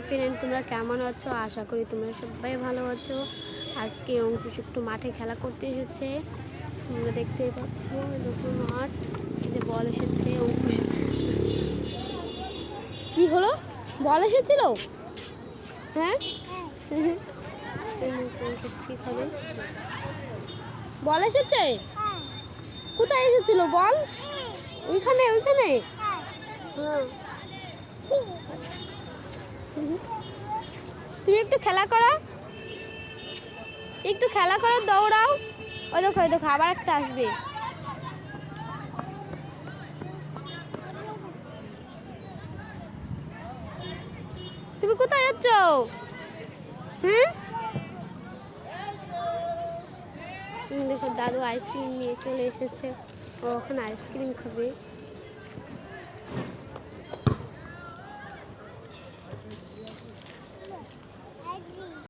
Hi friend, তোমরা কেমন আছো? আশা করি তোমরা সবাই ভালো আছো। আজকে অঙ্কুশ একটু মাঠে খেলা করতে এসেছে। তোমরা দেখতেই পাচ্ছ দেখুন মাঠ। যে বল এসেছে অঙ্কুশ কি হলো? বল এসেছিল? হ্যাঁ? খাবে বল এসেছে? কোথায় এসেছিল বল? ওইখানে ওইখানে? হ্যাঁ। তুমি একটু খেলা করো। একটু খেলা করো, দৌড়াও। ওই দেখো ওই দেখো, আবার একটা আসবে। তুমি কোথায় যাচ্ছ? হুম? দেখো, দাদু আইসক্রিম নিয়ে চলে এসেছে। ও ওখানে আইসক্রিম খাবে।